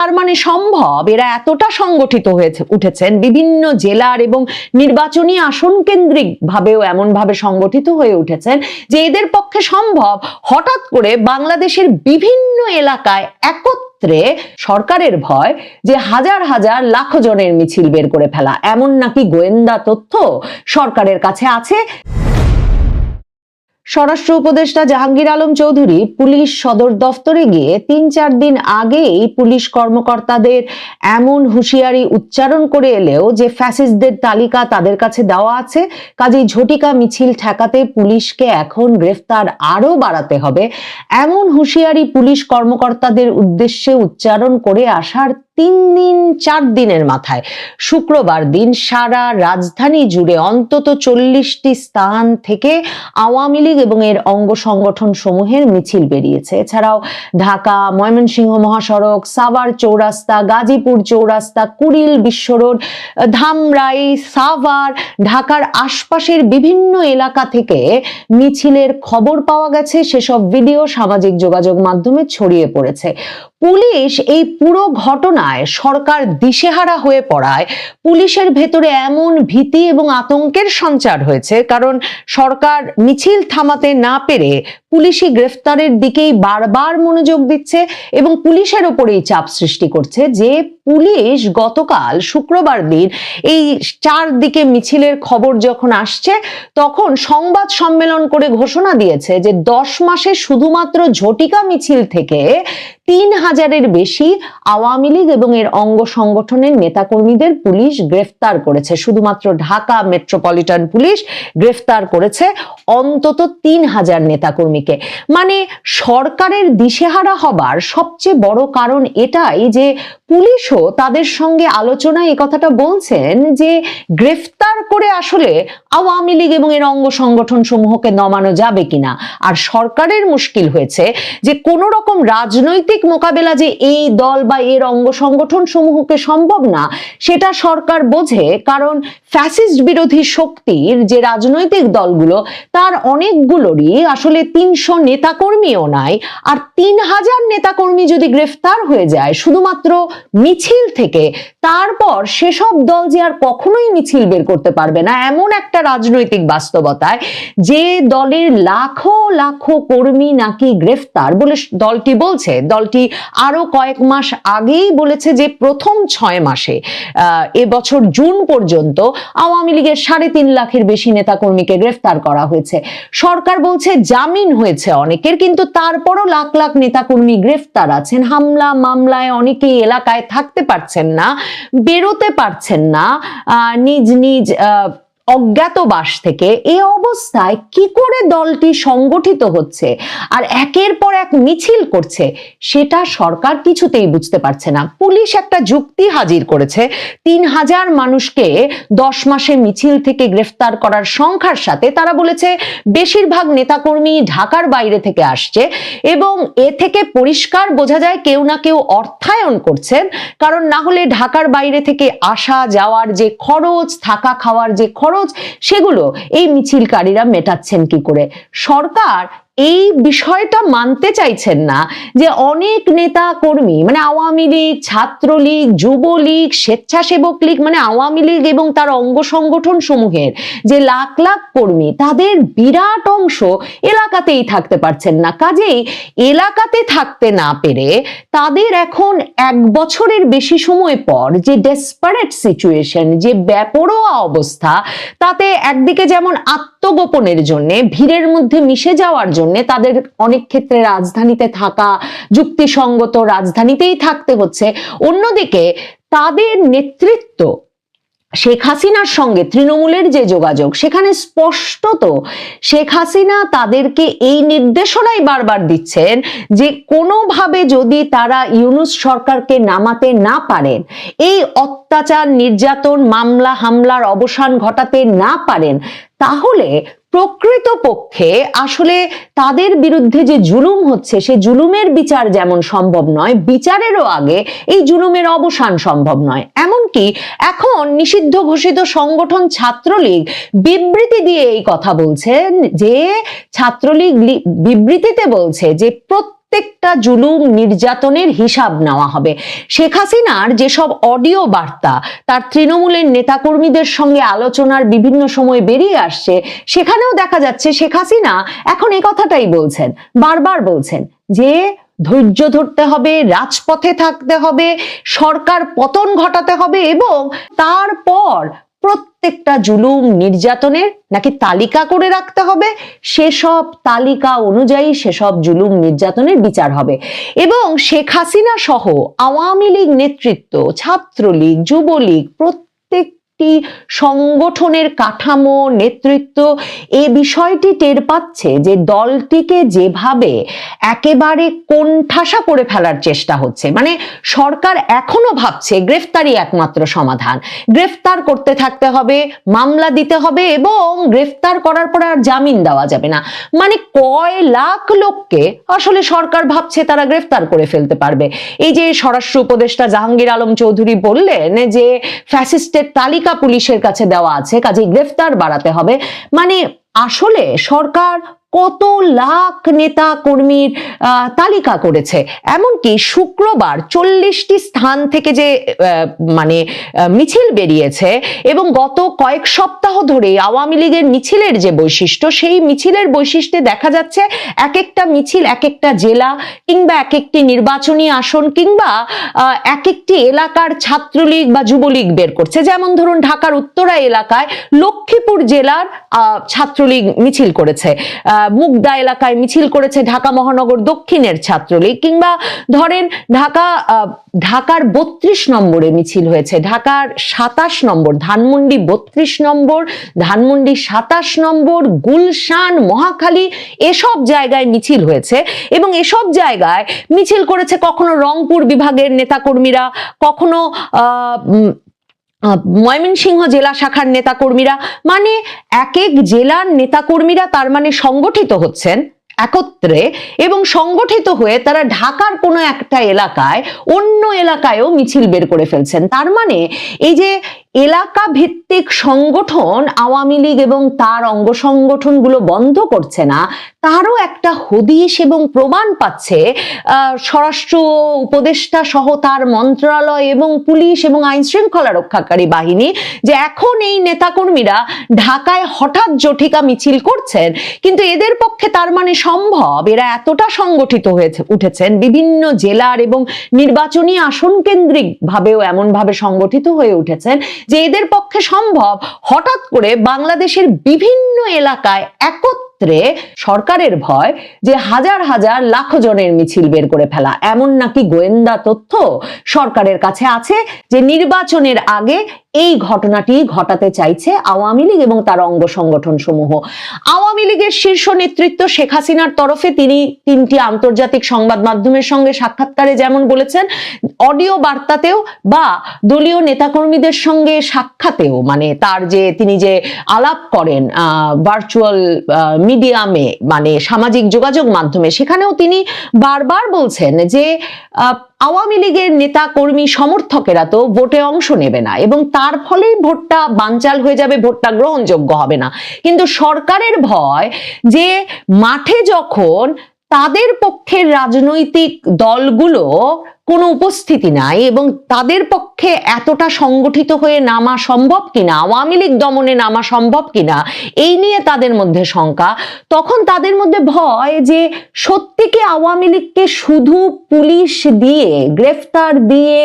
তার মানে সম্ভব? এরা এতটা সংগঠিত হয়েছে, উঠেছেন বিভিন্ন জেলার এবং নির্বাচনী আসন কেন্দ্রিক ভাবেও এমন ভাবে সংগঠিত হয়ে উঠেছেন যে এদের পক্ষে সম্ভব হঠাৎ করে বাংলাদেশের বিভিন্ন এলাকায় একত্রে সরকারের ভয় যে হাজার হাজার লাখ জনের মিছিল বের করে ফেলা। এমন নাকি গোয়েন্দা তথ্য সরকারের কাছে আছে? স্বরাষ্ট্র উপদেষ্টা জাহাঙ্গীর আলম চৌধুরী পুলিশ সদর দফতরে গিয়ে তিন চার দিন আগেই পুলিশ কর্মকর্তাদের এমন হুঁশিয়ারি উচ্চারণ করে এলেও যে ফ্যাসিস্টদের তালিকা তাদের কাছে দেওয়া আছে, কাজেই ঝটিকা মিছিল ঠেকাতে পুলিশকে এখন গ্রেফতার আরও বাড়াতে হবে। এমন হুঁশিয়ারি পুলিশ কর্মকর্তাদের উদ্দেশ্যে উচ্চারণ করে আসার তিন দিন, চার দিনের মাথায়। শুক্রবার দিন সারা রাজধানী জুড়ে অন্তত চল্লিশটি স্থান থেকে আওয়ামী লীগ এবং এর অঙ্গ সংগঠন সমূহের মিছিল বেরিয়েছে। এছাড়াও ঢাকা, ময়মনসিংহ মহাসড়ক, সাভার চৌরাস্তা, গাজীপুর চৌরাস্তা, কুড়িল, বিশ্ব রোড, ধামরাই, সাভার, ঢাকার আশপাশের বিভিন্ন এলাকা থেকে মিছিলের খবর পাওয়া গেছে। সেসব ভিডিও সামাজিক যোগাযোগ মাধ্যমে ছড়িয়ে পড়েছে। পুলিশ এই পুরো ঘটনায় সরকার দিশেহারা হয়ে পড়ায়। পুলিশের ভেতরে এমন ভীতি এবং আতঙ্কের সঞ্চার হয়েছে, কারণ সরকার মিছিল থামাতে না পেরে পুলিশি গ্রেফতারের দিকেই বারবার মনোযোগ দিচ্ছে এবং পুলিশের ওপরেই চাপ সৃষ্টি করছে যে পুলিশ গতকাল শুক্রবার দিন এই চারদিকে মিছিলের খবর যখন আসছে, তখন সংবাদ সম্মেলন করে ঘোষণা দিয়েছে যে দশ মাসে শুধুমাত্র ঝটিকা মিছিল থেকে তিন হাজারের বেশি আওয়ামী লীগ এবং এর অঙ্গ সংগঠনের নেতাকর্মীদের পুলিশ গ্রেফতার করেছে। শুধুমাত্র ঢাকা মেট্রোপলিটন পুলিশ গ্রেফতার করেছে অন্তত তিন হাজার নেতাকর্মীকে। মানে সরকারের দিশেহারা হবার সবচেয়ে বড় কারণ এটাই যে পুলিশও তাদের সঙ্গে আলোচনায় এই কথাটা বলছেন যে গ্রেফতার করে আসলে আওয়ামী লীগ এবং এর অঙ্গ সংগঠন সমূহকে নমানো যাবে কিনা। আর সরকারের মুশকিল হয়েছে যে কোন রকম রাজনৈতিক মোকাবেলা যে এই দল বা এর অঙ্গ সংগঠন সমূহকে সম্ভব না, সেটা সরকার বোঝে কারণ ফ্যাসিস্ট বিরোধী শক্তির যে রাজনৈতিক দলগুলো, তার অনেকগুলোরই আসলে তিনশো নেতাকর্মীও নাই। আর তিন হাজার নেতাকর্মী যদি গ্রেফতার হয়ে যায়, শুধুমাত্র মিছিল থেকে। তারপর সেসব দল যে আর কখনোই মিছিল বের করতে পারবে না, এমন একটা রাজনৈতিক বাস্তবতায় যে দলের লাখো লাখো কর্মী নাকি গ্রেফতার বলে দলটি বলছে। দলটি আরও কয়েক মাস আগেই বলেছে যে প্রথম ছয় মাসে এবছর জুন পর্যন্ত আওয়ামী লীগের সাড়ে তিন লাখের বেশি নেতাকর্মীকে গ্রেফতার করা হয়েছে। সরকার বলছে জামিন হয়েছে অনেকের, কিন্তু তারপরও লাখ লাখ নেতাকর্মী গ্রেফতার আছেন। হামলা, মামলায় অনেকেই এলাকায় থাকতে পারছেন না বেরোতে পারছেন না নিজ নিজ অজ্ঞাতবাস থেকে এই অবস্থায় কি করে দলটি সংগঠিত হচ্ছে আর একের পর এক মিছিল করছে, সেটা সরকার কিছুতেই বুঝতে পারছে না। পুলিশ একটা যুক্তি হাজির করেছে, তিন হাজার মানুষকে দশ মাসে মিছিল থেকে গ্রেফতার করার সংখ্যার সাথে তারা বলেছে, বেশিরভাগ নেতাকর্মী ঢাকার বাইরে থেকে আসছে এবং এ থেকে পরিষ্কার বোঝা যায় কেউ না কেউ অর্থায়ন করছেন, কারণ না হলে ঢাকার বাইরে থেকে আসা যাওয়ার যে খরচ থাকা খাওয়ার যে খরচ সেগুলো এই মিছিলকারীরা মেটাচ্ছেন কি করে? সরকার এই বিষয়টা মানতে চাইছেন না যে অনেক নেতা কর্মী মানে আওয়ামী লীগ, ছাত্রলীগ, যুবলীগ, স্বেচ্ছাসেবক লীগ মানে আওয়ামী লীগ এবং তার অঙ্গ সংগঠন সমূহের যে লাখ লাখ কর্মী, তাদের বিরাট অংশ এলাকাতেই থাকতে পারছেন না। কাজেই এলাকাতে থাকতে না পেরে তাদের এখন এক বছরের বেশি সময় পর যে ডেসপারেট সিচুয়েশন যে বেপরোয়া অবস্থা, তাতে একদিকে যেমন আত্মগোপনের জন্য, ভিড়ের মধ্যে মিশে যাওয়ার জন্য তাদের অনেক ক্ষেত্রে রাজধানীতে থাকা, যুক্তিসঙ্গত রাজধানীতেই থাকতে হচ্ছে। অন্যদিকে তাদের নেতৃত্ব শেখ হাসিনার সঙ্গে তৃণমূলের যে যোগাযোগ, সেখানে স্পষ্টত শেখ হাসিনা তাদেরকে এই নির্দেশনাই বারবার দিচ্ছেন যে কোনোভাবে যদি তারা ইউনুস সরকারকে নামাতে না পারেন, এই অত্যাচার, নির্যাতন, মামলা, হামলার অবসান ঘটাতে না পারেন, তাহলে প্রকৃত পক্ষে আসলে তাদের বিরুদ্ধে যে জুলুম হচ্ছে, সে জুলুমের বিচার যেমন সম্ভব নয়, বিচারেরও আগে এই জুলুমের অবসান সম্ভব নয়। এমনকি এখন নিষিদ্ধ ঘোষিত সংগঠন ছাত্রলীগ বিবৃতি দিয়ে এই কথা বলছেন যে ছাত্রলীগ বিবৃতিতে বলছে যে প্রত্যেক প্রত্যেকটা জুলুম নির্যাতনের হিসাব নেওয়া হবে। শেখ হাসিনার যেসব অডিও বার্তা, তার তৃণমূলের নেতাকর্মীদের সঙ্গে আলোচনার বিভিন্ন সময় বেরিয়ে আসছে, সেখানেও দেখা যাচ্ছে শেখ হাসিনা এখন এই কথাটাই বলছেন, বারবার বলছেন যে ধৈর্য ধরতে হবে, রাজপথে থাকতে হবে, সরকার পতন ঘটাতে হবে এবং তারপর প্রত্যেকটা জুলুম নির্যাতনের নাকি তালিকা করে রাখতে হবে? সেসব তালিকা অনুযায়ী সেসব জুলুম নির্যাতনের বিচার হবে। এবং শেখ হাসিনা সহ আওয়ামী লীগ নেতৃত্ব, ছাত্রলীগ, যুবলীগ প্রত্যেকটি সংগঠনের কাঠামো, নেতৃত্ব, এ বিষয়টি টের পাচ্ছে যে দলটিকে যেভাবে একেবারে কোণঠাসা করে ফেলার চেষ্টা হচ্ছে। মানে সরকার এখনও ভাবছে গ্রেফতারি একমাত্র সমাধান। গ্রেফতার করতে থাকতে হবে, মামলা দিতে হবে এবং গ্রেফতার করার পর আর জামিন দেওয়া যাবে না। মানে কয় লাখ লোককে আসলে সরকার ভাবছে তারা গ্রেফতার করে ফেলতে পারবে। এই যে স্বরাষ্ট্র উপদেষ্টা জাহাঙ্গীর আলম চৌধুরী বললেন যে ফ্যাসিস্টের তালিকা পুলিশের কাছে দেওয়া আছে কাজে গ্রেফতার বাড়াতে হবে। মানে আসলে সরকার কত লাখ নেতা কর্মীর তালিকা করেছে। এমনকি শুক্রবার চল্লিশটি স্থান থেকে যে মানে মিছিল বেরিয়েছে এবং গত কয়েক সপ্তাহ ধরে আওয়ামী লীগের মিছিলের যে বৈশিষ্ট্য, সেই মিছিলের বৈশিষ্ট্যে দেখা যাচ্ছে এক একটা মিছিল এক একটা জেলা কিংবা এক একটি নির্বাচনী আসন কিংবা এক একটি এলাকার ছাত্রলীগ বা যুবলীগ বের করছে। যেমন ধরুন ঢাকার উত্তরা এলাকায় লক্ষ্মীপুর জেলার ছাত্রলীগ মিছিল করেছে। মুগদা এলাকায় মিছিল করেছে ঢাকা মহানগর দক্ষিণের ছাত্রলীগ কিংবা ধরেন ঢাকা ঢাকার বত্রিশ নম্বরে মিছিল হয়েছে, ঢাকার সাতাশ নম্বর, ধানমন্ডি বত্রিশ নম্বর, ধানমন্ডি সাতাশ নম্বর, গুলশান, মহাখালী এসব জায়গায় মিছিল হয়েছে এবং এসব জায়গায় মিছিল করেছে কখনো রংপুর বিভাগের নেতাকর্মীরা, কখনো ময়মনসিংহ জেলা শাখার নেতাকর্মীরা মানে এক এক জেলার নেতাকর্মীরা তার মানে সংগঠিত হচ্ছেন একত্রে এবং সংগঠিত হয়ে তারা ঢাকার কোনো একটা এলাকায় অন্য এলাকায়ও মিছিল বের করে ফেলছেন। তার মানে এই যে এলাকা ভিত্তিক সংগঠন আওয়ামী লীগ এবং তার অঙ্গ সংগঠনগুলো বন্ধ করছে না, তারও একটা হদিশ এবং প্রমাণ পাচ্ছে স্বরাষ্ট্র উপদেষ্টা সহ তার মন্ত্রণালয় এবং পুলিশ এবং আইন শৃঙ্খলা রক্ষাকারী বাহিনী যে এখন এই নেতাকর্মীরা ঢাকায় হঠাৎ জঠিকা মিছিল করছেন, কিন্তু এদের পক্ষে তার মানে সম্ভব, এরা এতটা সংগঠিত হয়েছে, উঠেছেন বিভিন্ন জেলার এবং নির্বাচনী আসন কেন্দ্রিক ভাবেও এমন ভাবে সংগঠিত হয়ে উঠেছেন যে এদের পক্ষে সম্ভব, হঠাৎ করে বাংলাদেশের বিভিন্ন এলাকায় একত্রে সরকারের ভয় যে হাজার হাজার লাখ জনের মিছিল বের করে ফেলা। এমন নাকি গোয়েন্দা তথ্য সরকারের কাছে আছে যে নির্বাচনের আগে এই ঘটনাটি ঘটাতে চাইছে আওয়ামী লীগ এবং তার অঙ্গ সংগঠন সমূহ আওয়ামী লীগের শীর্ষ নেতৃত্ব শেখ হাসিনার তরফে তিনি তিনটি আন্তর্জাতিক সংবাদ মাধ্যমের সঙ্গে সাক্ষাৎকারে যেমন বলেছেন, অডিও বার্তাতেও বা দলীয় নেতাকর্মীদের সঙ্গে সাক্ষাতেও মানে তার যে তিনি যে আলাপ করেন ভার্চুয়াল মিডিয়ামে মানে সামাজিক যোগাযোগ মাধ্যমে, সেখানেও তিনি বারবার বলছেন যে আওয়ামী লীগের নেতা কর্মী সমর্থকেরা তো ভোটে অংশ নেবে না এবং তার ফলেই ভোটটা বানচাল হয়ে যাবে, ভোটটা গ্রহণযোগ্য হবে না। কিন্তু সরকারের ভয় যে মাঠে যখন তাদের পক্ষের রাজনৈতিক দলগুলো কোনো উপস্থিতি নাই এবং তাদের পক্ষে এতটা সংগঠিত হয়ে নামা সম্ভব কিনা, আওয়ামী লীগ দমনে নামা সম্ভব কিনা, এই নিয়ে তাদের মধ্যে শঙ্কা। তখন তাদের মধ্যে ভয় যে সত্যি কি আওয়ামী লীগকে শুধু পুলিশ দিয়ে, গ্রেফতার দিয়ে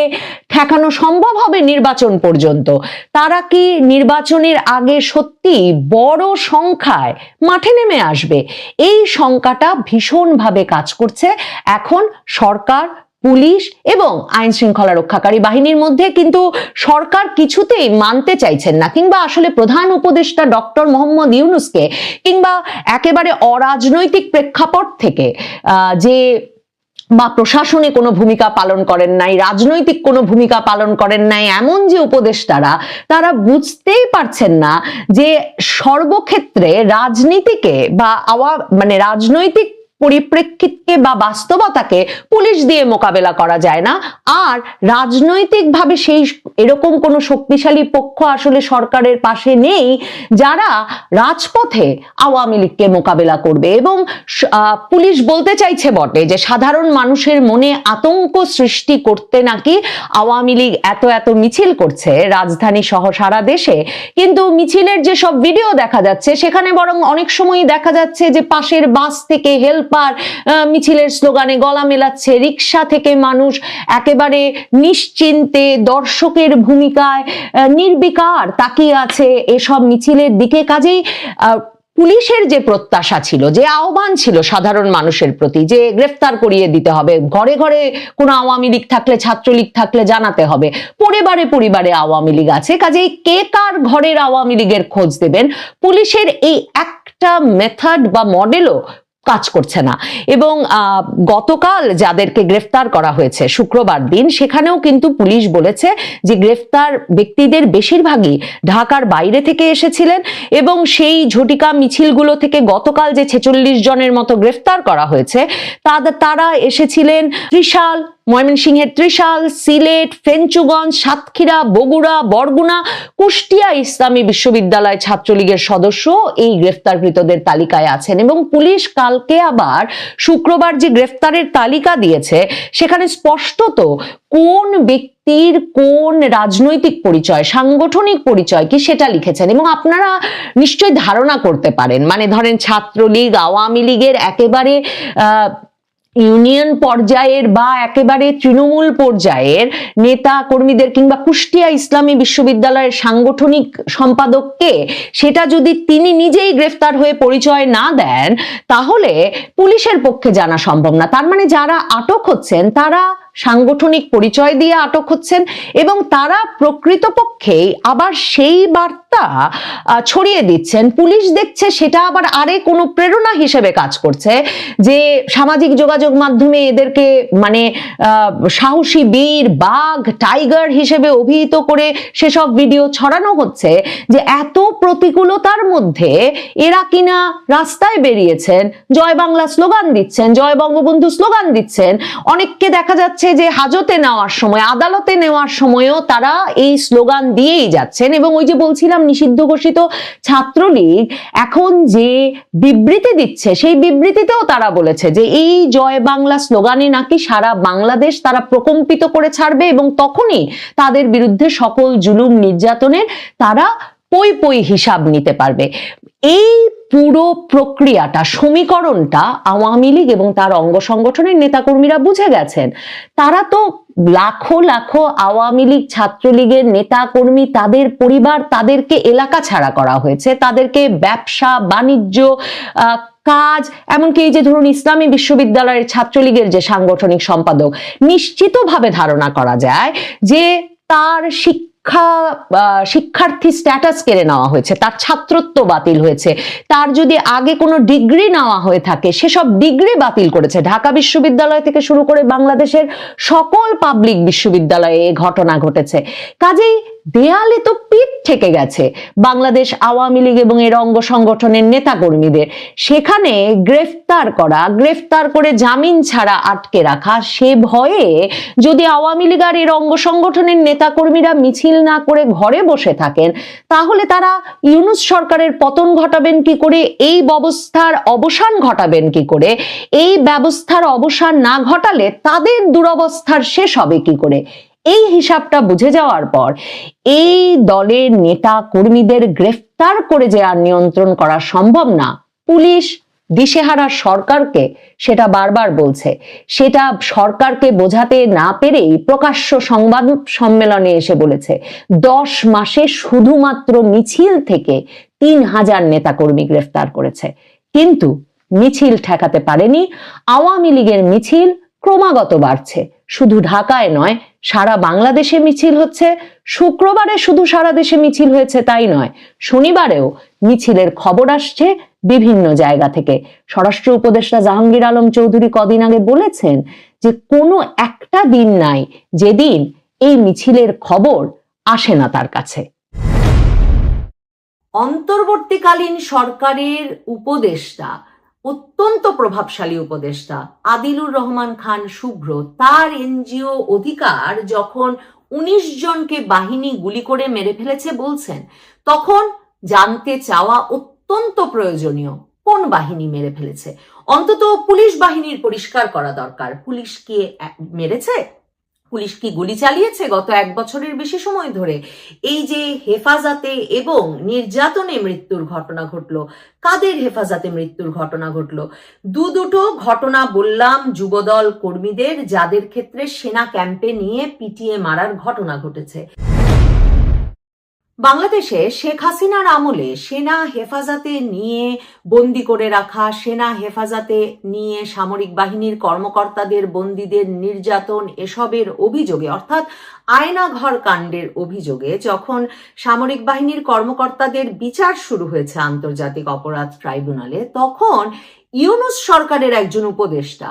ঠেকানো সম্ভব হবে নির্বাচন পর্যন্ত? তারা কি নির্বাচনের আগে সত্যি বড় সংখ্যায় মাঠে নেমে আসবে? এই শঙ্কাটা ভীষণভাবে কাজ করছে। এখন সরকার পুলিশ এবং আইন শৃঙ্খলা রক্ষাকারী বাহিনীর মধ্যে কিন্তু সরকার কিছুতেই মানতে চাইছেন না, কিংবা আসলে প্রধান উপদেষ্টা ডক্টর মোহাম্মদ ইউনুসকে, কিংবা একেবারে অরাজনৈতিক প্রেক্ষাপট থেকে যে বা প্রশাসনে কোনো ভূমিকা পালন করেন নাই, রাজনৈতিক কোনো ভূমিকা পালন করেন নাই, এমন যে উপদেষ্টারা, তারা বুঝতেই পারছেন না যে সর্বক্ষেত্রে রাজনীতিকে বা আওয়া মানে রাজনৈতিক পরিপ্রেক্ষিতকে বা বাস্তবতাকে পুলিশ দিয়ে মোকাবেলা করা যায় না। আর রাজনৈতিকভাবে সেই এরকম কোনো শক্তিশালী পক্ষ আসলে সরকারের পাশে নেই, যারা রাজপথে আওয়ামী লীগকে মোকাবেলা করবে। এবং পুলিশ বলতে চাইছে বটে যে সাধারণ মানুষের মনে আতঙ্ক সৃষ্টি করতে নাকি আওয়ামী লীগ এত এত মিছিল করছে রাজধানী সহ সারা দেশে। কিন্তু মিছিলের যে সব ভিডিও দেখা যাচ্ছে, সেখানে বরং অনেক সময় দেখা যাচ্ছে যে পাশের বাস থেকে হেল্পার মিছিলের স্লোগানে গলা মেলাচ্ছে রিক্সা থেকে মানুষ একেবারে নিশ্চিন্তে দর্শকের ভূমিকায় নির্বিকার তাকিয়ে আছে এসব মিছিলের দিকে। কাজেই পুলিশের যে প্রত্যাশা ছিল, যে আহ্বান ছিল সাধারণ মানুষের প্রতি, যে গ্রেফতার করিয়ে দিতে হবে, ঘরে ঘরে কোনো আওয়ামী লীগ থাকলে, ছাত্রলীগ থাকলে জানাতে হবে, পরিবারে পরিবারে আওয়ামী লীগ আছে, কাজেই কে কার ঘরের আওয়ামী লীগের খোঁজ দেবেন? পুলিশের এই একটা মেথড বা মডেলও কাজ করছে না। এবং গতকাল যাদেরকে গ্রেফতার করা হয়েছে শুক্রবার দিন, সেখানেও কিন্তু পুলিশ বলেছে যে গ্রেফতার ব্যক্তিদের বেশিরভাগই ঢাকার বাইরে থেকে এসেছিলেন এবং সেই ঝটিকা মিছিলগুলো থেকে গতকাল যে ছেচল্লিশ জনের মতো গ্রেফতার করা হয়েছে তারা এসেছিলেন ত্রিশাল ময়মনসিংহের ত্রিশাল, সিলেট, ফেঞ্চুগঞ্জ, সাতক্ষীরা, বগুড়া, বরগুনা, কুষ্টিয়া ইসলামী বিশ্ববিদ্যালয় ছাত্রলীগের সদস্য এই গ্রেফতারকৃতদের তালিকায় আছেন এবং পুলিশ কালকে আবার শুক্রবার যে গ্রেফতারের তালিকা দিয়েছে, সেখানে স্পষ্টত কোন ব্যক্তির কোন রাজনৈতিক পরিচয়, সাংগঠনিক পরিচয় কি সেটা লিখেছেন এবং আপনারা নিশ্চয়ই ধারণা করতে পারেন। মানে ধরেন ছাত্রলীগ, আওয়ামী লীগের একেবারে ইউনিয়ন পর্যায়ের বা একেবারে তৃণমূল পর্যায়ের নেতা কর্মীদের কিংবা কুষ্টিয়া ইসলামী বিশ্ববিদ্যালয়ের সাংগঠনিক সম্পাদককে, সেটা যদি তিনি নিজেই গ্রেফতার হয়ে পরিচয় না দেন, তাহলে পুলিশের পক্ষে জানা সম্ভব না। তার মানে যারা আটক হচ্ছেন, তারা সাংগঠনিক পরিচয় দিয়ে আটক হচ্ছেন এবং তারা প্রকৃতপক্ষেই আবার সেই বার্তা ছড়িয়ে দিচ্ছেন। পুলিশ দেখছে সেটা আবার আরে কোনো প্রেরণা হিসেবে কাজ করছে যে সামাজিক যোগাযোগ মাধ্যমে এদেরকে মানে সাহসী বীর, বাঘ, টাইগার হিসেবে অভিহিত করে সেসব ভিডিও ছড়ানো হচ্ছে যে এত প্রতিকূলতার মধ্যে এরা কিনা রাস্তায় বেরিয়েছেন, জয় বাংলা স্লোগান দিচ্ছেন, জয় বঙ্গবন্ধু স্লোগান দিচ্ছেন। অনেককে দেখা যাচ্ছে যে হাজতে নেওয়ার সময়, আদালতে নেওয়ার সময়ও তারা এই স্লোগান দিয়েই যাচ্ছেন। এবং ওই যে বলছিলাম, নিষিদ্ধ ঘোষিত ছাত্রলীগ এখন যে বিবৃতি দিচ্ছে, সেই বিবৃতিতেও তারা বলেছে যে এই জয় বাংলা স্লোগানে নাকি সারা বাংলাদেশ তারা প্রকম্পিত করে ছাড়বে এবং তখনই তাদের বিরুদ্ধে সকল জুলুম নির্যাতনের তারা পই পই হিসাব নিতে পারবে। এই পুরো প্রক্রিয়াটা, সমীকরণটা আওয়ামী লীগ এবং তার অঙ্গ সংগঠনের নেতাকর্মীরা বুঝে গেছেন। তারা তো লাখো লাখো আওয়ামী লীগ ছাত্রলীগের নেতা কর্মী তাদের পরিবার, তাদেরকে এলাকা ছাড়া করা হয়েছে। তাদেরকে ব্যবসা, বাণিজ্য কাজ, এমনকি এই যে ধরুন ইসলামী বিশ্ববিদ্যালয়ের ছাত্রলীগের যে সাংগঠনিক সম্পাদক, নিশ্চিতভাবে ধারণা করা যায় যে তার শিক্ষা আহ, শিক্ষার্থী স্ট্যাটাস কেড়ে নেওয়া হয়েছে তার ছাত্রত্ব বাতিল হয়েছে তার যদি আগে কোনো ডিগ্রি নেওয়া হয়ে থাকে সেসব ডিগ্রি বাতিল করেছে। ঢাকা বিশ্ববিদ্যালয় থেকে শুরু করে বাংলাদেশের সকল পাবলিক বিশ্ববিদ্যালয়ে এ ঘটনা ঘটেছে। কাজেই দেয়ালে তো পিঠ থেকে গেছে। বাংলাদেশ আওয়ামী লীগ এবং এর অঙ্গ সংগঠনের নেতাকর্মীদের। সেখানে গ্রেফতার করা, গ্রেফতার করে জামিন ছাড়া আটকে রাখা, সে ভয়ে যদি আওয়ামী লীগ আর এর অঙ্গ সংগঠনের নেতাকর্মীরা মিছিল না করে ঘরে বসে থাকেন, তাহলে তারা ইউনুস সরকারের পতন ঘটাবেন কি করে? এই ব্যবস্থার অবসান ঘটাবেন কি করে? এই ব্যবস্থার অবসান না ঘটালে তাদের দুরবস্থার শেষ হবে কি করে? এই হিসাবটা বুঝে যাওয়ার পর এই দলের নেতা কর্মীদের গ্রেফতার করে যে আর নিয়ন্ত্রণ করা সম্ভব না, পুলিশ দিশেহারা সরকারকে সেটা বারবার বলছে। সেটা সরকারকে বোঝাতে না পেরেই প্রকাশ্য সংবাদ সম্মেলনে এসে বলেছে, দশ মাসে শুধুমাত্র মিছিল থেকে তিন হাজার নেতাকর্মী গ্রেফতার করেছে। কিন্তু মিছিল ঠেকাতে পারেনি, আওয়ামী লীগের মিছিল ক্রমাগত বাড়ছে। শুধু ঢাকায় নয়, সারা বাংলাদেশে মিছিল হচ্ছে। শুক্রবারে শুধু সারা দেশে মিছিল হয়েছে, তাই নয়, শনিবারেও মিছিলের খবর আসছে বিভিন্ন জায়গা থেকে। স্বরাষ্ট্র উপদেষ্টা জাহাঙ্গীর আলম চৌধুরী কদিন আগে বলেছেন যে, কোনো একটা দিন নাই যেদিন এই মিছিলের খবর আসে না তার কাছে। অন্তর্বর্তীকালীন সরকারের উপদেষ্টা অত্যন্ত প্রভাবশালী উপদেষ্টা। আদিলুর রহমান খান শুভ্র, তার এনজিও অধিকার যখন উনিশ জনকে বাহিনী গুলি করে মেরে ফেলেছে বলছেন, তখন জানতে চাওয়া অত্যন্ত প্রয়োজনীয়, কোন বাহিনী মেরে ফেলেছে? অন্তত পুলিশ বাহিনীর পরিষ্কার করা দরকার। পুলিশ কি মেরেছে? পুলিশ কি গুলি চালিয়েছে? গত এক বছরের বেশি সময় ধরে এই যে হেফাজতে এবং নির্যাতনে মৃত্যুর ঘটনা ঘটলো, কাদের হেফাজতে মৃত্যুর ঘটনা ঘটলো? দু দুটো ঘটনা বললাম যুবদল কর্মীদের, যাদের ক্ষেত্রে সেনা ক্যাম্পে নিয়ে পিটিয়ে মারার ঘটনা ঘটেছে। বাংলাদেশে শেখ হাসিনার আমলে সেনা হেফাজতে নিয়ে বন্দি করে রাখা, সেনা হেফাজতে নিয়ে সামরিক বাহিনীর কর্মকর্তাদের বন্দীদের নির্যাতন এসবের অভিযোগে, অর্থাৎ আয়নাঘর কাণ্ডের অভিযোগে যখন সামরিক বাহিনীর কর্মকর্তাদের বিচার শুরু হয়েছে আন্তর্জাতিক অপরাধ ট্রাইব্যুনালে, তখন ইউনুস সরকারের একজন উপদেষ্টা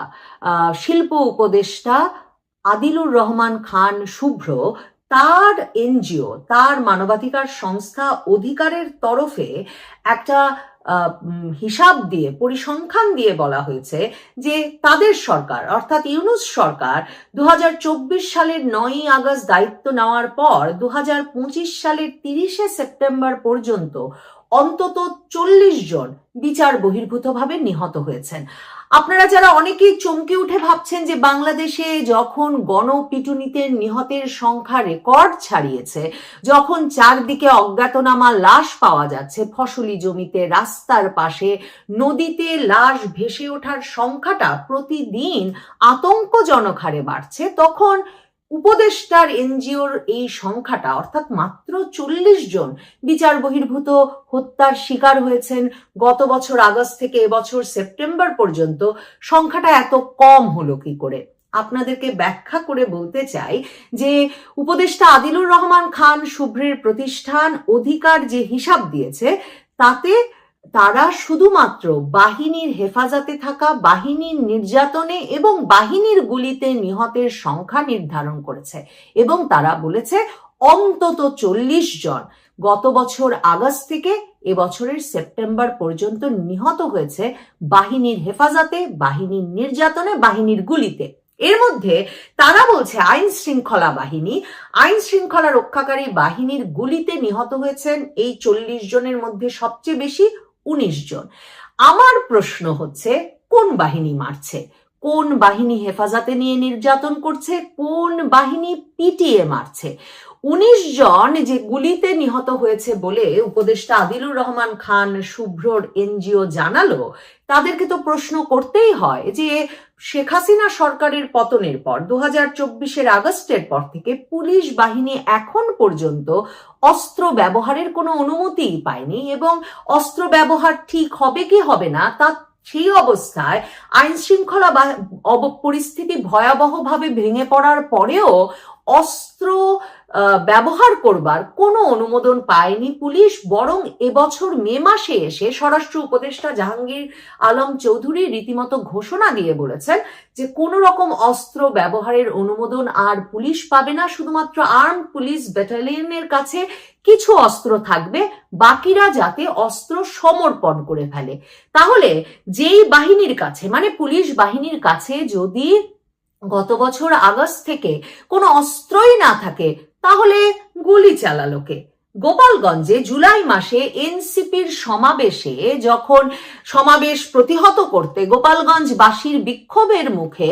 শিল্প উপদেষ্টা আদিলুর রহমান খান শুভ্র তার এনজিও, তার মানবাধিকার সংস্থা অধিকারের তরফে একটা হিসাব দিয়ে, পরিসংখ্যান দিয়ে বলা হয়েছে যে তাদের সরকার, অর্থাৎ ইউনুস সরকার দু হাজার চব্বিশ সালের নয়ই আগস্ট দায়িত্ব নেওয়ার পর দু হাজার পঁচিশ সালের তিরিশে সেপ্টেম্বর পর্যন্ত অন্তত চল্লিশ জন বিচার বহির্ভূতভাবে নিহত হয়েছেন। আপনারা যারা অনেকেই চমকে উঠে ভাবছেন যে বাংলাদেশে যখন গণপিটুনিতে নিহতের সংখ্যা রেকর্ড ছাড়িয়েছে, যখন চারদিকে অজ্ঞাতনামা লাশ পাওয়া যাচ্ছে, ফসলি জমিতে রাস্তার পাশে নদীতে লাশ ভেসে ওঠার সংখ্যাটা প্রতিদিন আতঙ্কজনক হারে বাড়ছে, তখন উপদেষ্টার এনজিওর এই সংখ্যাটা, অর্থাৎ মাত্র চল্লিশ জন বিচার বহির্ভূত হত্যার শিকার হয়েছেন গত বছর আগস্ট থেকে এবছর সেপ্টেম্বর পর্যন্ত, সংখ্যাটা এত কম হলো কি করে? আপনাদেরকে ব্যাখ্যা করে বলতে চাই যে উপদেষ্টা আদিলুর রহমান খান শুভ্রের প্রতিষ্ঠান অধিকার যে হিসাব দিয়েছে, তাতে তারা শুধুমাত্র বাহিনীর হেফাজতে থাকা, বাহিনীর নির্যাতনে এবং বাহিনীর গুলিতে নিহতের সংখ্যা নির্ধারণ করেছে। এবং তারা বলেছে, অন্তত চল্লিশ জন গত বছর আগস্ট থেকে এবছরের সেপ্টেম্বর পর্যন্ত নিহত হয়েছে বাহিনীর হেফাজতে, বাহিনীর নির্যাতনে, বাহিনীর গুলিতে। এর মধ্যে তারা বলছে, আইন শৃঙ্খলা বাহিনী, আইন শৃঙ্খলা রক্ষাকারী বাহিনীর গুলিতে নিহত হয়েছেন এই চল্লিশ জনের মধ্যে সবচেয়ে বেশি উনিশ জন। আমার প্রশ্ন হচ্ছে কোন বাহিনী মারছে? কোন বাহিনী হেফাজতে নিয়ে নির্যাতন করছে, কোন বাহিনী পিটিয়ে মারছে? উনিশ জন যে গুলিতে নিহত হয়েছে বলে উপদেষ্টা আদিলুর রহমান খান শুভ্রর এনজিও জানালো, তাদেরকে তো প্রশ্ন করতেই হয় যে শেখ হাসিনা সরকারের পতনের পর দু হাজার চব্বিশের আগস্টের পর থেকে পুলিশ বাহিনী এখন পর্যন্ত অস্ত্র ব্যবহারের কোনো অনুমতিই পায়নি এবং অস্ত্র ব্যবহার ঠিক হবে কি হবে না তা সেই অবস্থায় আইন শৃঙ্খলা পরিস্থিতি ভয়াবহভাবে ভেঙে পড়ার পরেও অস্ত্র ব্যবহার করবার কোনো অনুমোদন পায়নি পুলিশ, বরং এবছর মে মাসে এসে স্বরাষ্ট্র উপদেষ্টা জাহাঙ্গীর আলম চৌধুরী রীতিমতো ঘোষণা দিয়ে বলেছেন যে কোনো রকম অস্ত্র ব্যবহারের অনুমোদন আর পুলিশ পাবে না। শুধুমাত্র আর্ম পুলিশ ব্যাটালিয়নের কাছে কিছু অস্ত্র থাকবে, বাকিরা যাতে অস্ত্র সমর্পণ করে ফেলে। তাহলে যেই বাহিনীর কাছে মানে পুলিশ বাহিনীর কাছে যদি গত বছর আগস্ট থেকে কোনো অস্ত্রই না থাকে তাহলে গুলি চালালো কে? গোপালগঞ্জে জুলাই মাসে এনসিপির সমাবেশে যখন সমাবেশ প্রতিহত করতে গোপালগঞ্জবাসীর বিক্ষোভের মুখে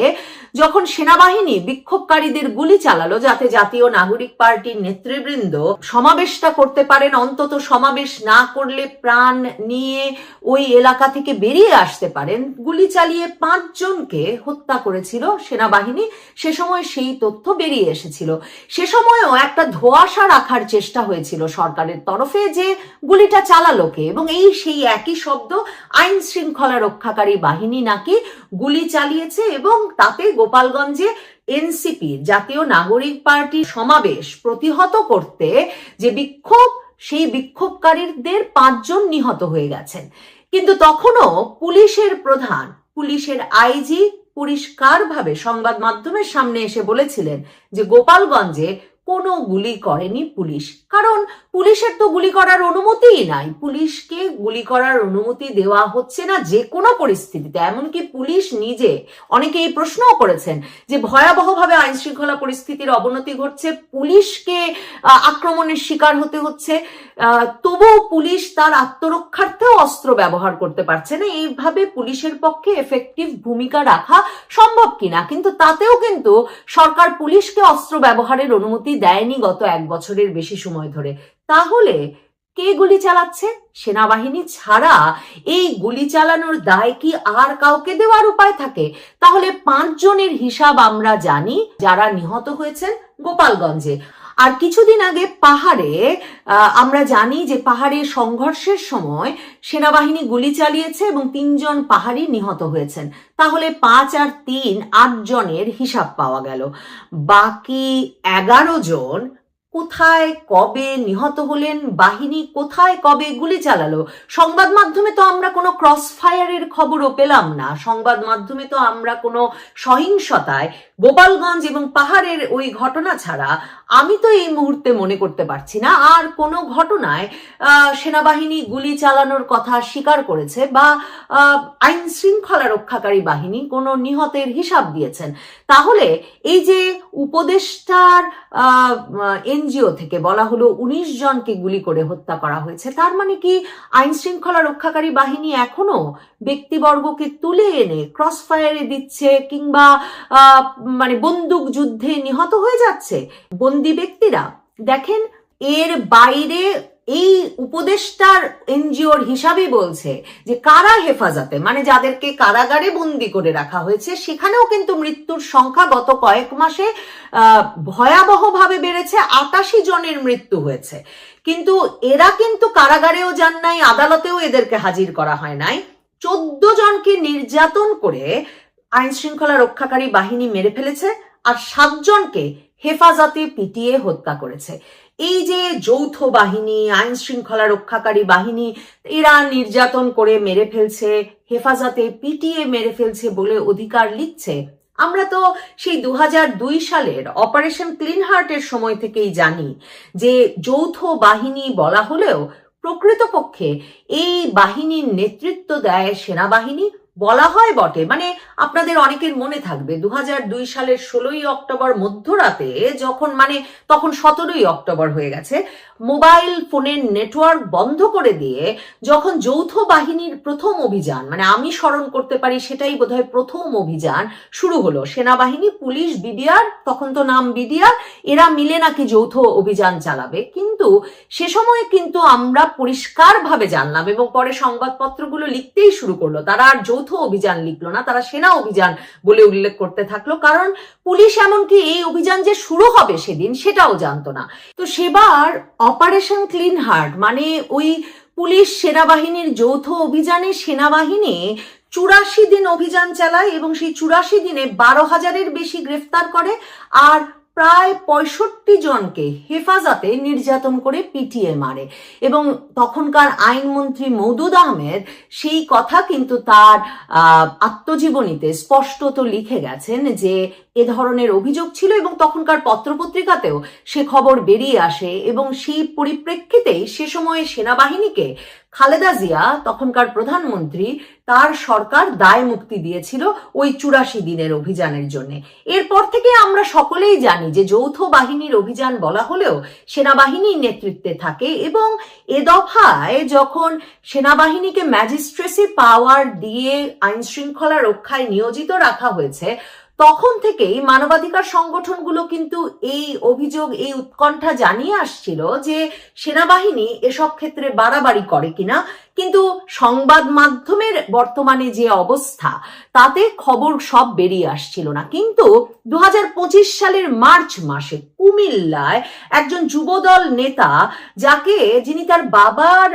যখন সেনাবাহিনী বিক্ষোভকারীদের গুলি চালালো যাতে জাতীয় নাগরিক পার্টির নেতৃবৃন্দ সমাবেশটা করতে পারেন, অন্তত সমাবেশ না করলে প্রাণ নিয়ে ওই এলাকা থেকে বেরিয়ে আসতে পারেন। গুলি চালিয়ে পাঁচজনকে হত্যা করেছিল সেনাবাহিনী। সে সময় সেই তথ্য বেরিয়ে এসেছিল। সে সময়ও একটা ধোঁয়াশা রাখার চেষ্টা হয়েছিল সরকারের তরফে যে গুলিটা চালালো কে। এবং এই সেই একই শব্দ আইন শৃঙ্খলা রক্ষাকারী বাহিনী নাকি গুলি চালিয়েছে এবং তাতে গোপালগঞ্জে এনসিপি, জাতীয় নাগরিক পার্টির সমাবেশ প্রতিহত করতে যে বিক্ষোভ, সেই বিক্ষোভকারীদের পাঁচজন নিহত হয়ে গেছেন। কিন্তু তখনও পুলিশের প্রধান, পুলিশের আইজি পরিষ্কারভাবে সংবাদ মাধ্যমের সামনে এসে বলেছিলেন যে গোপালগঞ্জে কোনো গুলি করেনি পুলিশ। কারণ পুলিশের তো গুলি করার অনুমতিই নাই। পুলিশকে গুলি করার অনুমতি দেওয়া হচ্ছে না যে কোনো পরিস্থিতিতে। এমনকি পুলিশ নিজে অনেকে এই প্রশ্নও করেছেন যে ভয়াবহভাবে আইন শৃঙ্খলা পরিস্থিতির অবনতি ঘটছে, পুলিশকে আক্রমণের শিকার হতে হচ্ছে। তবুও পুলিশ তার আত্মরক্ষার্থেও অস্ত্র ব্যবহার করতে পারছে না। এইভাবে পুলিশের পক্ষে এফেক্টিভ ভূমিকা রাখা সম্ভব কিনা? কিন্তু তাতেও কিন্তু সরকার পুলিশকে অস্ত্র ব্যবহারের অনুমতি দেয়নি গত এক বছরের বেশি সময় ধরে। তাহলে কে গুলি চালাচ্ছে? সেনাবাহিনী ছাড়া এই গুলি চালানোর দায় কি আর কাউকে দেওয়ার উপায় থাকে? তাহলে পাঁচজনের হিসাব আমরা জানি যারা নিহত হয়েছেন গোপালগঞ্জে। আর কিছুদিন আগে পাহাড়ে আমরা জানি যে পাহাড়ে সংঘর্ষের সময় সেনাবাহিনী গুলি চালিয়েছে এবং তিনজন পাহাড়ি নিহত হয়েছেন। তাহলে পাঁচ আর তিন আট জনের হিসাব পাওয়া গেল। বাকি এগারো জন কোথায় কবে নিহত হলেন? বাহিনী কোথায় কবে গুলি চালালো? সংবাদ মাধ্যমে তো আমরা কোনো ক্রস ফায়ারের খবরও পেলাম না। সংবাদ মাধ্যমে তো আমরা কোনো সহিংসতায় গোপালগঞ্জ এবং পাহাড়ের ওই ঘটনা ছাড়া আমি তো এই মুহূর্তে মনে করতে পারছি না। আর কোনো ঘটনায় সেনাবাহিনী গুলি চালানোর কথা স্বীকার করেছে বা আইন শৃঙ্খলা রক্ষাকারী বাহিনী কোনো নিহতের হিসাব দিয়েছেন। তাহলে এই যে উপদেষ্টার এনজিও থেকে বলা হলো উনিশ জনকে গুলি করে হত্যা করা হয়েছে। তার মানে কি আইন শৃঙ্খলা রক্ষাকারী বাহিনী এখনও ব্যক্তিবর্গকে তুলে এনে ক্রস ফায়ারে দিচ্ছে কিংবা মানে বন্দুক যুদ্ধে নিহত হয়ে যাচ্ছে? বন্দি ব্যক্তিরা, দেখেন, এর বাইরে এই উপদেষ্টার এনজিওর হিসাবে বলছে যে কারা হেফাজতে মানে যাদেরকে কারাগারে বন্দি করে রাখা হয়েছে, সেখানেও কিন্তু মৃত্যুর সংখ্যা গত কয়েক মাসে ভয়াবহভাবে বেড়েছে, আটাশি জনের মৃত্যু হয়েছে। কিন্তু এরা কিন্তু কারাগারেও যান নাই, আদালতেও এদেরকে হাজির করা হয় নাই। চোদ্দ জনকে নির্যাতন করে আইন শৃঙ্খলা রক্ষাকারী বাহিনী মেরে ফেলেছে, আর সাতজনকে হেফাজতে পিটিয়ে হত্যা করেছে। এই যে যৌথ বাহিনী, আইন শৃঙ্খলা রক্ষাকারী বাহিনী, এরা নির্যাতন করে মেরে ফেলছে, হেফাজতে পিটিয়ে মেরে ফেলছে বলে অধিকার লিখছে। আমরা তো সেই দু দুই সালের অপারেশন ক্লিন হার্টের সময় থেকেই জানি যে যৌথ বাহিনী বলা হলেও প্রকৃতপক্ষে এই বাহিনীর নেতৃত্ব দেয় সেনাবাহিনী বলা হয় বটে। মানে আপনাদের অনেকের মনে থাকবে দু দুই সালের ষোলোই অক্টোবর মধ্যরাতে যখন মানে তখন সতেরোই অক্টোবর হয়ে গেছে, মোবাইল ফোনের নেটওয়ার্ক বন্ধ করে দিয়ে যখন যৌথ বাহিনীর প্রথম অভিযান মানে আমি স্মরণ করতে পারি সেটাই বোধহয় প্রথম অভিযান শুরু হলো, সেনাবাহিনী, পুলিশ, বিডিআর, তখন তো নাম বিডিআর, এরা মিলে নাকি যৌথ অভিযান চালাবে। কিন্তু সে সময় কিন্তু আমরা পরিষ্কারভাবে জানলাম এবং পরে সংবাদপত্রগুলো লিখতেই শুরু করল, তারা আর অভিযান লিখলো না, তারা সেনা অভিযান বলে উল্লেখ করতে থাকল। কারণ পুলিশ এমনকি এই অভিযান যে শুরু হবে সেদিন সেটাও জানতো না। তো সেবার অপারেশন ক্লিন হার্ট মানে ওই পুলিশ সেনাবাহিনীর যৌথ অভিযানে সেনাবাহিনী চুরাশি দিন অভিযান চালায় এবং সেই চুরাশি দিনে বারো হাজারের বেশি গ্রেফতার করে, আর প্রায় পঁয়ষট্টি জনকে হেফাজতে নির্যাতন করে পিটিয়ে মারে। এবং তখনকার আইনমন্ত্রী মৌদুদ আহমেদ সেই কথা কিন্তু তার আত্মজীবনীতে স্পষ্টত লিখে গেছেন যে এ ধরনের অভিযোগ ছিল এবং তখনকার পত্রপত্রিকাতেও সে খবর বেরিয়ে আসে এবং সেই পরিপ্রেক্ষিতেই সে সময়ে সেনাবাহিনীকে খালেদা জিয়া, তখনকার প্রধানমন্ত্রী, তার সরকার দায় মুক্তি দিয়েছিল ওই চুরাশি দিনের অভিযানের জন্য। এরপর থেকে আমরা সকলেই জানি যে যৌথ বাহিনীর অভিযান বলা হলেও সেনাবাহিনীর নেতৃত্বে থাকে এবং এ দফায় যখন সেনাবাহিনীকে ম্যাজিস্ট্রেসি পাওয়ার দিয়ে আইন শৃঙ্খলা রক্ষায় নিয়োজিত রাখা হয়েছে তখন থেকেই মানবাধিকার সংগঠনগুলো কিন্তু এই অভিযোগ, এই উৎকণ্ঠা জানিয়ে আসছিল যে সেনাবাহিনী এসব ক্ষেত্রে বাড়াবাড়ি করে কিনা। কিন্তু সংবাদ মাধ্যমের বর্তমানে যে অবস্থা, তাতে খবর সব বেরিয়ে আসছিল না। কিন্তু দু সালের মার্চ মাসে কুমিল্লায় একজন যুবদল নেতা, যাকে যিনি তার বাবার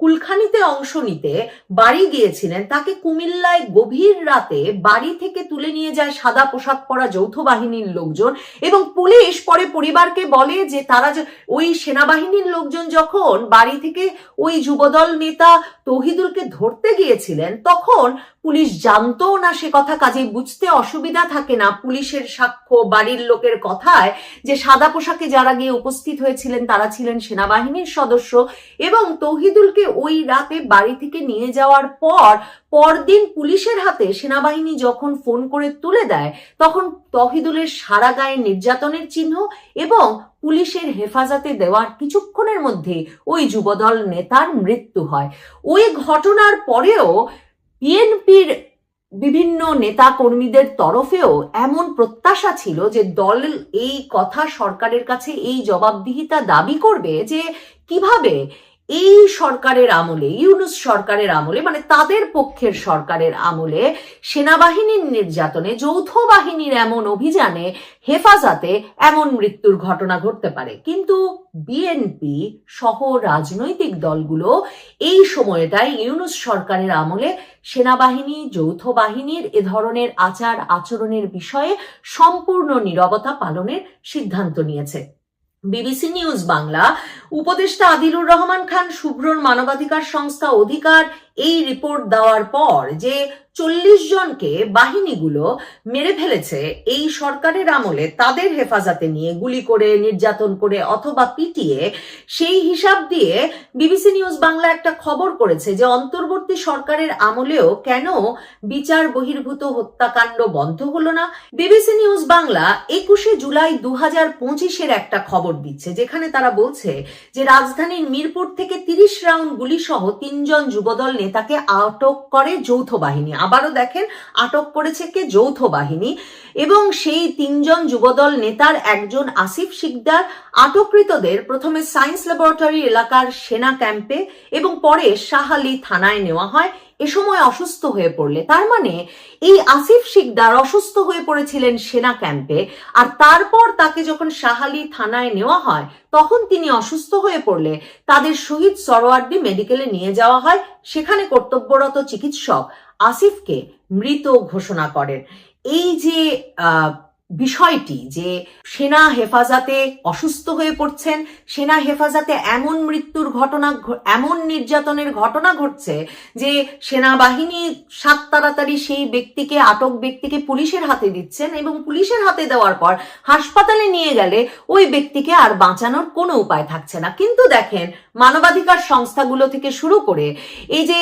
কুলখানিতে অংশ নিতে বাড়ি গিয়েছিলেন, তাকে কুমিল্লায় গভীর রাতে বাড়ি থেকে তুলে নিয়ে যায় সাদা পোশাক পরা যৌথ বাহিনীর লোকজন এবং পুলিশ পরে পরিবারকে বলে যে তারা ওই সেনাবাহিনীর লোকজন যখন বাড়ি থেকে ওই যুবদল নেতা তহিদুলকে ধরতে গিয়েছিলেন তখন পুলিশ জানতো না সে কথা, কাজেই বুঝতে অসুবিধা থাকে না পুলিশের সাক্ষ্য, বাড়ির লোকের কথায়। যে সাদা পোশাকে যারা গিয়ে উপস্থিত হয়েছিলেন, তারা ছিলেন সেনাবাহিনীর সদস্য এবং তৌহিদুলকে ওই রাতে বাড়ি থেকে নিয়ে যাওয়ার পর, পরদিন পুলিশের হাতে সেনাবাহিনী যখন ফোন করে তুলে দেয়, তখন তহিদুলের সারা গায়ে নির্যাতনের চিহ্ন এবং পুলিশের হেফাজতে দেওয়ার কিছুক্ষণের মধ্যে ওই যুবদল নেতার মৃত্যু হয়। ওই ঘটনার পরেও বিএনপির বিভিন্ন নেতা কর্মীদের তরফেও এমন প্রত্যাশা ছিল যে দল এই কথা সরকারের কাছে এই জবাবদিহিতা দাবি করবে যে কীভাবে এই সরকারের আমলে, ইউনুস সরকারের আমলে মানে তাদের পক্ষের সরকারের আমলে সেনাবাহিনীর নির্যাতনে, যৌথ বাহিনীর এমন অভিযানে হেফাজতে এমন মৃত্যুর ঘটনা ঘটতে পারে। কিন্তু বিএনপি সহ রাজনৈতিক দলগুলো এই সময়টায় ইউনুস সরকারের আমলে সেনাবাহিনী, যৌথ বাহিনীর এ ধরনের আচার আচরণের বিষয়ে সম্পূর্ণ নীরবতা পালনের সিদ্ধান্ত নিয়েছে। BBC news Bangla. উপদেষ্টা আদিলুর রহমান খান শুভ্রর মানবাধিকার সংস্থা অধিকার এই রিপোর্ট দেওয়ার পর যে চল্লিশ জনকে বাহিনীগুলো মেরে ফেলেছে, এই সরকারের আমলে তাদের হেফাজতে নিয়ে গুলি করে, নির্যাতন করে অথবা পিটিয়ে, সেই হিসাব দিয়ে বিবিসি নিউজ বাংলা একটা খবর করেছে যে অন্তর্বর্তী সরকারের আমলেও কেন বিচার বহির্ভূত হত্যাকাণ্ড বন্ধ হলো না। বিবিসি নিউজ বাংলা একুশে জুলাই দু হাজার পঁচিশের একটা খবর দিচ্ছে, যেখানে তারা বলছে যে রাজধানীর মিরপুর থেকে তিরিশ রাউন্ড গুলি সহ তিনজন যুবদল নেতাকে আটক করে যৌথ বাহিনী। আবারও দেখেন, আটক করেছে কে? যৌথ বাহিনী। এবং সেই তিনজন যুবদল নেতার একজন আসিফ শিকদার, আটককৃতদের প্রথমে সায়েন্স ল্যাবরেটরি এলাকার সেনা ক্যাম্পে এবং পরে শাহালি থানায় নেওয়া হয়। এ সময় অসুস্থ হয়ে পড়লে, তার মানে এই আসিফ শিকদার অসুস্থ হয়ে পড়েছিলেন সেনা ক্যাম্পে, আর তারপর তাকে যখন শাহালি থানায় নেওয়া হয়, তখন তিনি অসুস্থ হয়ে পড়লে তাদের শহীদ সরোয়ার্দি মেডিকেলে নিয়ে যাওয়া হয়, সেখানে কর্তব্যরত চিকিৎসক আসিফকে মৃত ঘোষণা করেন। এই যে বিষয়টি যে সেনা হেফাজতে অসুস্থ হয়ে পড়ছেন, সেনা হেফাজতে এমন মৃত্যুর ঘটনা এমন নির্যাতনের ঘটনা ঘটছে যে সেনাবাহিনী সাত তাড়াতাড়ি সেই ব্যক্তিকে, আটক ব্যক্তিকে পুলিশের হাতে দিচ্ছেন এবং পুলিশের হাতে দেওয়ার পর হাসপাতালে নিয়ে গেলে ওই ব্যক্তিকে আর বাঁচানোর কোনো উপায় থাকছে না। কিন্তু দেখেন মানবাধিকার সংস্থাগুলো থেকে শুরু করে এই যে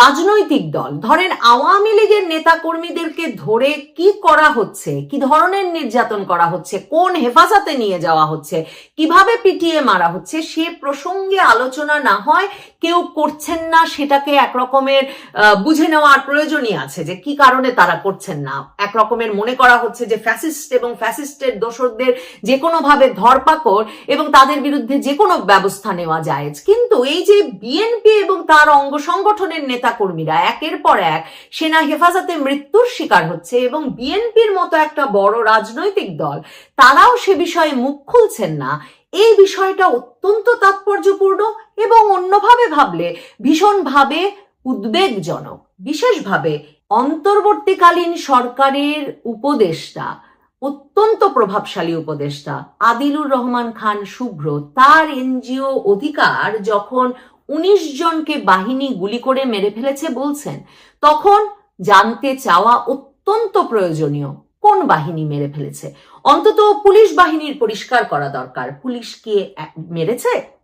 রাজনৈতিক দল ধরেন আওয়ামী লীগের নেতা কর্মীদেরকে ধরে কি করা হচ্ছে কি ধরনের নির্যাতন করা হচ্ছে কোন হেফাজতে নিয়ে যাওয়া হচ্ছে কীভাবে পিটিয়ে মারা হচ্ছে সে প্রসঙ্গে আলোচনা না হয় কেউ করছেন না সেটাকে এক রকমের আহ, বুঝে নেওয়ার প্রয়োজনই আছে যে কি কারণে তারা করছেন না। এক রকমের মনে করা হচ্ছে যে ফ্যাসিস্ট এবং ফ্যাসিস্টের দোসরদের যে কোনো ভাবে ধরপাকড় এবং তাদের বিরুদ্ধে যে কোনো ব্যবস্থা নেওয়া যায়। কিন্তু এই যে বিএনপি এবং তার অঙ্গ সংগঠনের নেতাকর্মীরা একের পর এক সেনা হেফাজতে মৃত্যুর শিকার হচ্ছে এবং বিএনপির মতো একটা বড় রাজনৈতিক দল, তারাও সে বিষয়ে মুখ খুলছেন না। এই বিষয়টা অত্যন্ত তাৎপর্যপূর্ণ এবং অন্যভাবে ভাবলে ভীষণভাবে উদ্বেগজনক। বিশেষভাবে অন্তর্বর্তীকালীন সরকারের উপদেষ্টা অত্যন্ত প্রভাবশালী উপদেষ্টা। আদিলুর রহমান খান শুভ্র, তার এনজিও অধিকার যখন উনিশ জনকে বাহিনী গুলি করে মেরে ফেলেছে বলছেন, তখন জানতে চাওয়া অত্যন্ত প্রয়োজনীয় কোন বাহিনী মেরে ফেলেছে। অন্তত পুলিশ বাহিনীর পরিষ্কার করা দরকার। পুলিশ কি মেরেছে?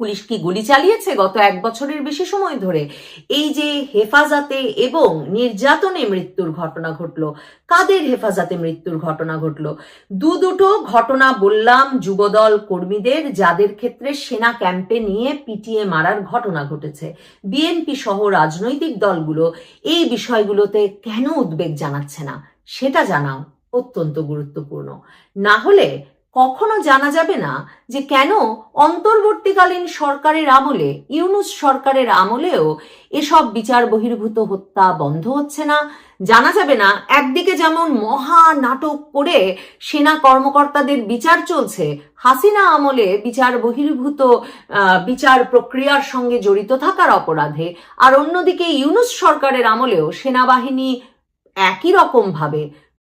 পুলিশ কি গুলি চালিয়েছে? গত এক বছরের বেশি সময় ধরে এই যে হেফাজতে এবং নির্যাতনে মৃত্যুর ঘটনা ঘটলো, কাদের হেফাজতে মৃত্যুর ঘটনা ঘটলো? দু দুটো ঘটনা বললাম যুবদল কর্মীদের যাদের ক্ষেত্রে সেনা ক্যাম্পে নিয়ে পিটিয়ে মারার ঘটনা ঘটেছে। বিএনপি সহ রাজনৈতিক দলগুলো এই বিষয়গুলোতে কেন উদ্বেগ জানাচ্ছে না? সেটা জানাও অত্যন্ত গুরুত্বপূর্ণ। না হলে কখনো জানা যাবে না যে কেন অন্তর্বর্তীকালীন সরকারের আমলে, ইউনুস সরকারের আমলেও এসব বিচার বহির্ভূত হত্যা বন্ধ হচ্ছে না। জানা যাবে না, একদিকে যেমন মহা নাটক করে সেনা কর্মকর্তাদের বিচার চলছে, হাসিনা আমলে বিচার বহির্ভূত বিচার প্রক্রিয়ার সঙ্গে জড়িত থাকার অপরাধে, আর অন্যদিকে ইউনুস সরকারের আমলেও সেনাবাহিনী একই রকম ভাবে